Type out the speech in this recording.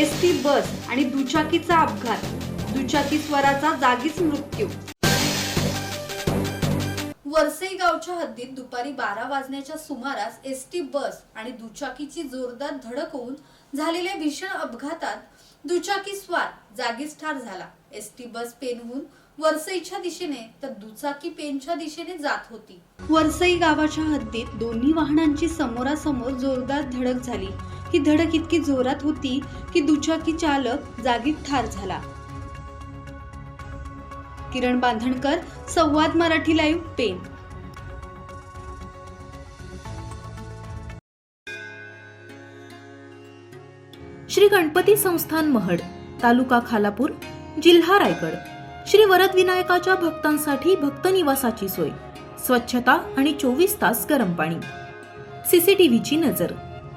S T bus आणि दुचाकीचा अपघात. दुचाकी स्वराचा जागीच मृत्यू. वरसई गावच्या हद्दीत दुपारी बारा वाजण्याच्या सुमारास एस टी बस आणि दुचाकीची जोरदार धडक होऊन झालेल्या भीषण अपघातात दुचाकी स्वार जागीच ठार झाला. एस टी बस पेनहून वरसईच्या दिशेने तर दुचाकी पेनच्या दिशेने जात होती. वरसई गावाच्या हद्दीत दोन्ही वाहनांची समोरासमोर जोरदार धडक झाली. ही धडक इतकी जोरात होती की दुचाकी चालक जागीत ठार झाला. किरण बांधणकर संवाद मराठी लाईव्ह पेन श्री गणपती संस्थान महड तालुका खालापूर जिल्हा रायगड. श्री वरद विनायकाच्या भक्तांसाठी भक्त निवासाची सोय. स्वच्छता आणि चोवीस तास गरम पाणी. सीसीटीव्हीची नजर.